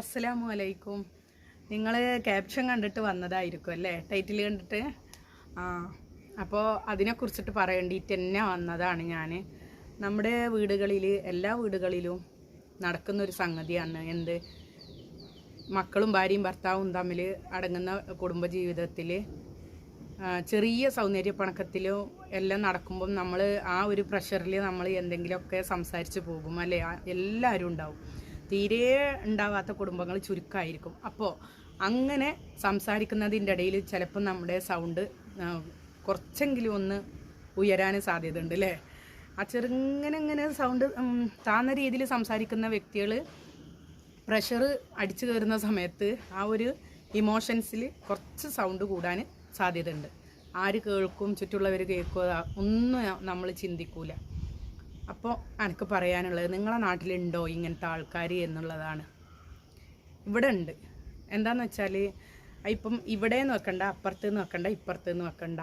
അസ്സലാമു അലൈക്കും. നിങ്ങൾ ക്യാപ്ഷൻ കണ്ടിട്ട് വന്നതായിരിക്കും അല്ലേ? ടൈറ്റിൽ കണ്ടിട്ട്? ആ അപ്പോൾ അതിനെക്കുറിച്ചിട്ട് പറയേണ്ടിയിട്ട് തന്നെ വന്നതാണ് ഞാൻ നമ്മുടെ വീടുകളിൽ എല്ലാ വീടുകളിലും നടക്കുന്നൊരു സംഗതിയാണ് എന്ത്? മക്കളും ഭാര്യയും ഭർത്താവും തമ്മിൽ അടങ്ങുന്ന കുടുംബജീവിതത്തിൽ ചെറിയ സൗന്ദര്യപ്പണക്കത്തിലും എല്ലാം നടക്കുമ്പം നമ്മൾ ആ ഒരു പ്രഷറിൽ നമ്മൾ എന്തെങ്കിലുമൊക്കെ സംസാരിച്ച് പോകും അല്ലേ? എല്ലാവരും ഉണ്ടാവും. തീരെ ഉണ്ടാവാത്ത കുടുംബങ്ങൾ ചുരുക്കമായിരിക്കും അപ്പോൾ അങ്ങനെ സംസാരിക്കുന്നതിന്റെ ഇടയിൽ ചിലപ്പോൾ നമ്മുടെ സൗണ്ട് കുറച്ചെങ്കിലും ഒന്ന് ഉയരാൻ സാധ്യതയുണ്ട് അല്ലേ ആ ചെറുങ്ങനെ ഇങ്ങനെ സൗണ്ട് താന്ന രീതിയിൽ സംസാരിക്കുന്ന വ്യക്തികൾ പ്രഷർ അടിച്ചു കയറുന്ന സമയത്ത് ആ ഒരു ഇമോഷൻസിൽ കുറച്ച് സൗണ്ട് കൂടാൻ സാധ്യതയുണ്ട്. ആര് കേൾക്കും ചുറ്റുള്ളവർ കേൾക്കുക ഒന്നും നമ്മൾ ചിന്തിക്കൂല. അപ്പോൾ എനിക്ക് പറയാനുള്ളത് നിങ്ങളെ നാട്ടിലുണ്ടോ ഇങ്ങനത്തെ ആൾക്കാർ എന്നുള്ളതാണ്. ഇവിടെ ഉണ്ട് എന്താന്ന് വെച്ചാൽ ഇപ്പം ഇവിടെ നോക്കണ്ട അപ്പുറത്ത് നിന്ന് വെക്കണ്ട ഇപ്പുറത്ത് നിന്ന് വെക്കണ്ട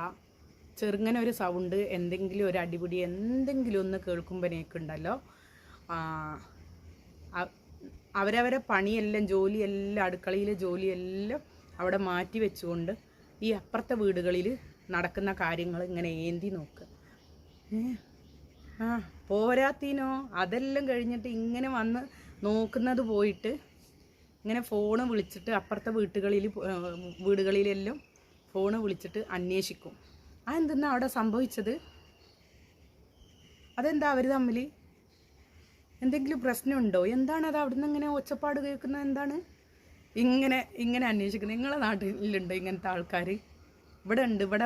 ചെറുങ്ങനെ ഒരു സൗണ്ട് എന്തെങ്കിലും ഒരു അടിപിടി എന്തെങ്കിലും ഒന്ന് കേൾക്കുമ്പോഴേക്കുണ്ടല്ലോ അവരവരെ പണിയെല്ലാം ജോലിയെല്ലാം അടുക്കളയിലെ ജോലിയെല്ലാം അവിടെ മാറ്റി വെച്ചുകൊണ്ട് ഈ അപ്പുറത്തെ വീടുകളിൽ നടക്കുന്ന കാര്യങ്ങൾ ഇങ്ങനെ ഏന്തി നോക്കുക ആ പോരാത്തീനോ? അതെല്ലാം കഴിഞ്ഞിട്ട് ഇങ്ങനെ വന്ന് നോക്കുന്നത് പോയിട്ട് ഇങ്ങനെ ഫോണ് വിളിച്ചിട്ട് അപ്പുറത്തെ വീട്ടുകളിൽ വീടുകളിലെല്ലാം ഫോണ് വിളിച്ചിട്ട് അന്വേഷിക്കും. ആ എന്തെന്നാ അവിടെ സംഭവിച്ചത്? അതെന്താ അവർ തമ്മിൽ എന്തെങ്കിലും പ്രശ്നമുണ്ടോ? എന്താണ് അത് അവിടുന്ന് ഇങ്ങനെ ഒച്ചപ്പാട് കേൾക്കുന്നത്? എന്താണ്? ഇങ്ങനെ ഇങ്ങനെ അന്വേഷിക്കുന്നത്. നിങ്ങളെ നാട്ടിലുണ്ടോ ഇങ്ങനത്തെ ആൾക്കാർ ഇവിടെ ഉണ്ട് ഇവിടെ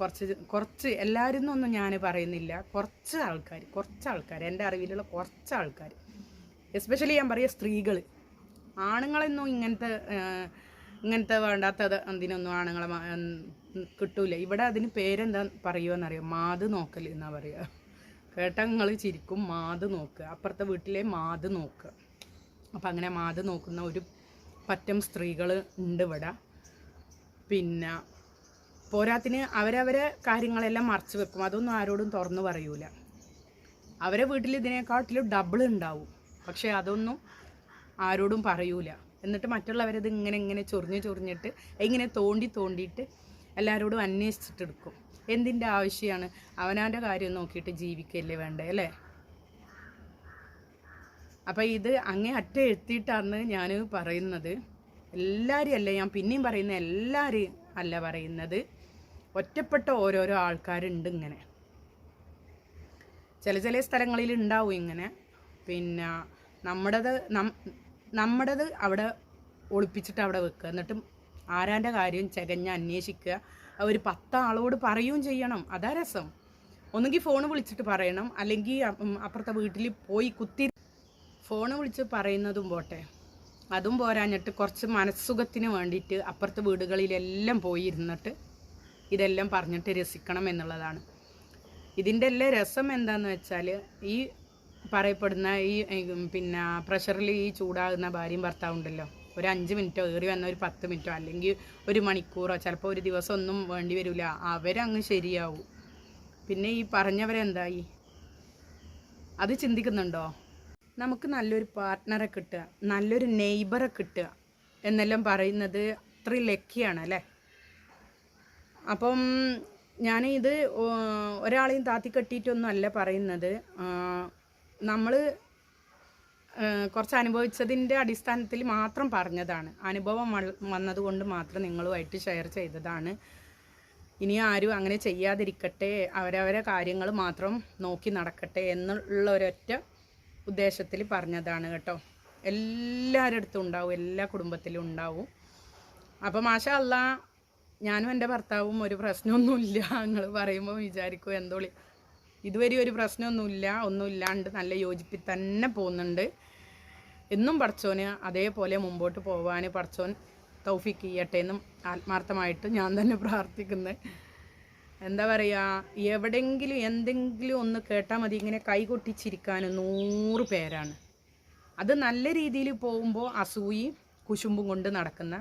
കുറച്ച് കുറച്ച് എല്ലാവരും എന്നൊന്നും ഞാൻ പറയുന്നില്ല. കുറച്ച് ആൾക്കാർ കുറച്ച് ആൾക്കാർ എന്റെ അറിവിലുള്ള കുറച്ച് ആൾക്കാർ. എസ്പെഷ്യലി ഞാൻ പറയുക സ്ത്രീകൾ ആണുങ്ങളെന്നും ഇങ്ങനത്തെ ഇങ്ങനത്തെ വേണ്ടാത്തത് എന്തിനൊന്നും ആണുങ്ങളെ കിട്ടൂല. ഇവിടെ അതിന് പേരെന്താ പറയുമെന്നറിയാം മാത് നോക്കൽ എന്നാ പറയുക. കേട്ടാ നിങ്ങൾ ചിരിക്കും. മാത് നോക്കുക. അപ്പുറത്തെ വീട്ടിലെ മാത് നോക്കുക. അപ്പം അങ്ങനെ മാത് നോക്കുന്ന ഒരു പറ്റം സ്ത്രീകൾ ഉണ്ട് ഇവിടെ. പിന്നെ പോരാത്തിന് അവരവരെ കാര്യങ്ങളെല്ലാം മറച്ചു വെക്കും. അതൊന്നും ആരോടും തുറന്നു പറയൂല. അവരെ വീട്ടിൽ ഇതിനെക്കാട്ടിലും ഡബിൾ ഉണ്ടാവും. പക്ഷേ അതൊന്നും ആരോടും പറയൂല. എന്നിട്ട് മറ്റുള്ളവരത് ഇങ്ങനെ ഇങ്ങനെ ചൊറിഞ്ഞ് ചൊറിഞ്ഞിട്ട് ഇങ്ങനെ തോണ്ടി തോണ്ടിയിട്ട് എല്ലാവരോടും അന്വേഷിച്ചിട്ടെടുക്കും എന്തിന്റെ ആവശ്യമാണ് അവനവന്റെ കാര്യം നോക്കിയിട്ട് ജീവിക്കല്ലേ വേണ്ടേ അല്ലേ? അപ്പം ഇത് അങ്ങേ അറ്റ എത്തിയിട്ടാണ് ഞാൻ പറയുന്നത്. എല്ലാവരും അല്ല ഞാൻ പിന്നെയും പറയുന്ന എല്ലാവരെയും അല്ല പറയുന്നത്. ഒറ്റപ്പെട്ട ഓരോരോ ആൾക്കാരുണ്ട് ഇങ്ങനെ. ചില ചില സ്ഥലങ്ങളിൽ ഉണ്ടാവും ഇങ്ങനെ. പിന്നെ നമ്മുടേത് നമ്മുടേത് അവിടെ ഒളിപ്പിച്ചിട്ട് അവിടെ വെക്കുക. എന്നിട്ടും ആരാന്റെ കാര്യം ചകഞ്ഞ് അന്വേഷിക്കുക. അവർ പത്താളോട് പറയുകയും ചെയ്യണം. അതാ രസം. ഒന്നുകിൽ ഫോൺ വിളിച്ചിട്ട് പറയണം. അല്ലെങ്കിൽ അപ്പുറത്തെ വീട്ടിൽ പോയി കുത്തി ഫോൺ വിളിച്ച് പറയുന്നതും പോട്ടെ. അതും പോരാഞ്ഞിട്ട് കുറച്ച് മനസ്സുഖത്തിന് വേണ്ടിയിട്ട് അപ്പുറത്തെ വീടുകളിലെല്ലാം പോയി ഇരുന്നിട്ട് ഇതെല്ലാം പറഞ്ഞിട്ട് രസിക്കണം എന്നുള്ളതാണ്. ഇതിന്റെ എല്ലാം രസം എന്താണെന്ന് വെച്ചാൽ ഈ പറയപ്പെടുന്ന ഈ പിന്നെ പ്രഷറിൽ ഈ ചൂടാകുന്ന ഭാര്യയും ഭർത്താവും ഉണ്ടല്ലോ. ഒരു അഞ്ച് മിനിറ്റോ ഏറി വന്ന ഒരു പത്ത് മിനിറ്റോ അല്ലെങ്കിൽ ഒരു മണിക്കൂറോ ചിലപ്പോൾ ഒരു ദിവസം ഒന്നും വേണ്ടി വരില്ല അവരങ്ങ് ശരിയാവും. പിന്നെ ഈ പറഞ്ഞവരെന്തായി? അത് ചിന്തിക്കുന്നുണ്ടോ? നമുക്ക് നല്ലൊരു പാർട്ട്ണറെ കിട്ടുക നല്ലൊരു നെയ്ബറെ കിട്ടുക എന്നെല്ലാം പറയുന്നത് അത്രയും ലക്കിയാണ് അല്ലേ? അപ്പം ഞാൻ ഇത് ഒരാളെയും താത്തി കെട്ടിയിട്ടൊന്നും അല്ല പറയുന്നത് നമ്മൾ കുറച്ച് അനുഭവിച്ചതിന്റെ അടിസ്ഥാനത്തിൽ മാത്രം പറഞ്ഞതാണ്. അനുഭവം വന്നതുകൊണ്ട് മാത്രം നിങ്ങളുമായിട്ട് ഷെയർ ചെയ്തതാണ്. ഇനി ആരും അങ്ങനെ ചെയ്യാതിരിക്കട്ടെ അവരവരെ കാര്യങ്ങൾ മാത്രം നോക്കി നടക്കട്ടെ എന്നുള്ള ഒരൊറ്റ ഉദ്ദേശത്തിൽ പറഞ്ഞതാണ് കേട്ടോ. എല്ലാവരുടെ അടുത്തും ഉണ്ടാവും എല്ലാ കുടുംബത്തിലും ഉണ്ടാവും. അപ്പം മാഷ അല്ല ഞാനും എന്റെ ഭർത്താവും ഒരു പ്രശ്നമൊന്നുമില്ല നിങ്ങൾ പറയുമ്പോൾ വിചാരിക്കും എന്തോളി? ഇതുവരെ ഒരു പ്രശ്നമൊന്നുമില്ല ഒന്നുമില്ലാണ്ട് നല്ല യോജിപ്പിൽ തന്നെ പോകുന്നുണ്ട്. എന്നും പഠിച്ചോന് അതേപോലെ മുമ്പോട്ട് പോകാൻ പഠിച്ചോൻ തൗഫിക്ക് ചെയ്യട്ടെ എന്നും ആത്മാർത്ഥമായിട്ട് ഞാൻ തന്നെ പ്രാർത്ഥിക്കുന്നത് എന്താ പറയുക എവിടെയെങ്കിലും എന്തെങ്കിലും ഒന്ന് കേട്ടാൽ മതി. ഇങ്ങനെ കൈകൊട്ടിച്ചിരിക്കാൻ നൂറ് പേരാണ്. അത് നല്ല രീതിയിൽ പോകുമ്പോൾ അസൂയി കുശുമ്പും കൊണ്ട് നടക്കുന്ന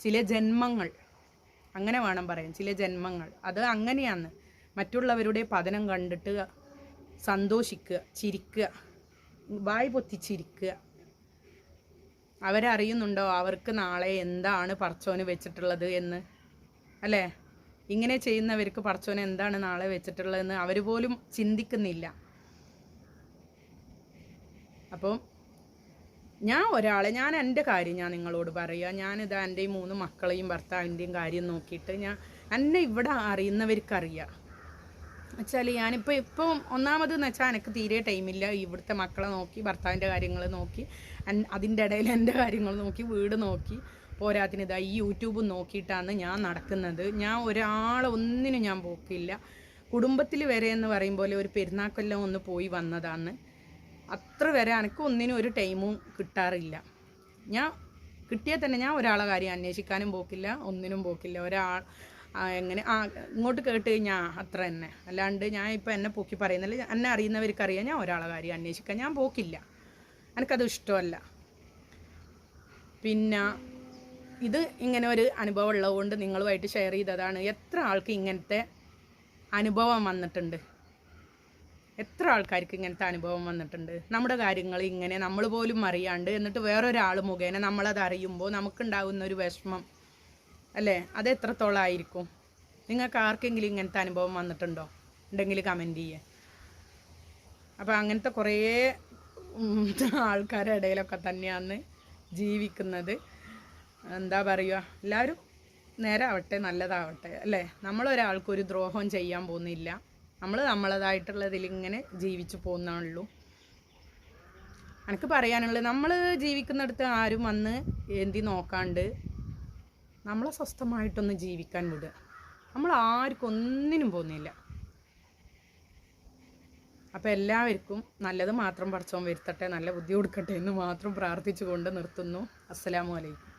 ചില ജന്മങ്ങൾ. അങ്ങനെ വേണം പറയാൻ. ചില ജന്മങ്ങൾ. അത് അങ്ങനെയാണ്. മറ്റുള്ളവരുടെ പതനം കണ്ടിട്ട് സന്തോഷിക്കുക ചിരിക്കുക വായ് പൊത്തിച്ചിരിക്കുക. അവരറിയുന്നുണ്ടോ അവർക്ക് നാളെ എന്താണ് പറച്ചോന് വെച്ചിട്ടുള്ളത് എന്ന്? അല്ലേ? ഇങ്ങനെ ചെയ്യുന്നവർക്ക് പറച്ചോന് എന്താണ് നാളെ വെച്ചിട്ടുള്ളതെന്ന് അവർ പോലും ചിന്തിക്കുന്നില്ല. അപ്പം ഞാൻ ഒരാളെ ഞാൻ എന്റെ കാര്യം ഞാൻ നിങ്ങളോട് പറയുക ഞാനിത് എന്റെ ഈ മൂന്ന് മക്കളെയും ഭർത്താവിന്റെയും കാര്യം നോക്കിയിട്ട് ഞാൻ എന്നെ ഇവിടെ അറിയുന്നവർക്കറിയാം. വെച്ചാൽ ഞാനിപ്പോൾ ഇപ്പം ഒന്നാമതെന്ന് വെച്ചാൽ എനിക്ക് തീരെ ടൈമില്ല ഇവിടുത്തെ മക്കളെ നോക്കി ഭർത്താവിന്റെ കാര്യങ്ങൾ നോക്കി അതിന്റെ ഇടയിൽ എന്റെ കാര്യങ്ങൾ നോക്കി വീട് നോക്കി പോരാത്തിന് ഇതാ ഈ യൂട്യൂബ് നോക്കിയിട്ടാണ് ഞാൻ നടക്കുന്നത്. ഞാൻ ഒരാളെ ഒന്നിനും ഞാൻ പോക്കില്ല. കുടുംബത്തിൽ വരെ എന്ന് പറയും പോലെ ഒരു പെരുന്നാക്കെല്ലാം ഒന്ന് പോയി വന്നതാണ്. അത്ര വരെ എനിക്ക് ഒന്നിനും ഒരു ടൈമും കിട്ടാറില്ല. ഞാൻ കിട്ടിയാൽ തന്നെ ഞാൻ ഒരാളെ കാര്യം അന്വേഷിക്കാനും പോക്കില്ല ഒന്നിനും പോക്കില്ല. ഒരാൾ എങ്ങനെ ആ ഇങ്ങോട്ട് കേട്ട് കഴിഞ്ഞാൽ അത്ര തന്നെ. അല്ലാണ്ട് ഞാൻ ഇപ്പം എന്നെ പൊക്കി പറയുന്നില്ല എന്നെ അറിയുന്നവർക്കറിയാം ഞാൻ ഒരാളെ കാര്യം അന്വേഷിക്കാൻ. ഞാൻ പോക്കില്ല. എനിക്കത് ഇഷ്ടമല്ല. പിന്നെ ഇത് ഇങ്ങനെ ഒരു അനുഭവം ഉള്ളതുകൊണ്ട് നിങ്ങളുമായിട്ട് ഷെയർ ചെയ്തതാണ് എത്ര ആൾക്ക് ഇങ്ങനത്തെ അനുഭവം വന്നിട്ടുണ്ട്. എത്ര ആൾക്കാർക്ക് ഇങ്ങനത്തെ അനുഭവം വന്നിട്ടുണ്ട്? നമ്മുടെ കാര്യങ്ങൾ ഇങ്ങനെ നമ്മൾ പോലും അറിയാണ്ട് എന്നിട്ട് വേറൊരാൾ മുഖേന നമ്മളത് അറിയുമ്പോൾ നമുക്കുണ്ടാകുന്ന ഒരു വിഷമം. അല്ലേ? അത് എത്രത്തോളം ആയിരിക്കും? നിങ്ങൾക്ക് ആർക്കെങ്കിലും ഇങ്ങനത്തെ അനുഭവം വന്നിട്ടുണ്ടോ? ഉണ്ടെങ്കിൽ കമന്റ് ചെയ്യേ. അപ്പോൾ അങ്ങനത്തെ കുറേ ആൾക്കാരുടെ ഇടയിലൊക്കെ തന്നെയാണ് ജീവിക്കുന്നത്. എന്താ പറയുക? എല്ലാവരും നേരെ ആവട്ടെ നല്ലതാവട്ടെ. അല്ലേ? നമ്മളൊരാൾക്കൊരു ദ്രോഹം ചെയ്യാൻ പോകുന്നില്ല. നമ്മൾ നമ്മളതായിട്ടുള്ളതിൽ ഇങ്ങനെ ജീവിച്ചു പോകുന്നുള്ളൂ എനിക്ക് പറയാനുള്ളത് നമ്മൾ ജീവിക്കുന്നിടത്ത് ആരും വന്ന് എന്തി നോക്കാണ്ട് നമ്മളെ സ്വസ്ഥമായിട്ടൊന്ന് ജീവിക്കാൻ വിടുക നമ്മൾ ആർക്കും ഒന്നിനും പോകുന്നില്ല. അപ്പോൾ എല്ലാവർക്കും നല്ലത് മാത്രം പഠിച്ചോൻ വരുത്തട്ടെ നല്ല ബുദ്ധി കൊടുക്കട്ടെ എന്ന് മാത്രം പ്രാർത്ഥിച്ചുകൊണ്ട് നിർത്തുന്നു. അസ്സലാമു അലൈക്കും.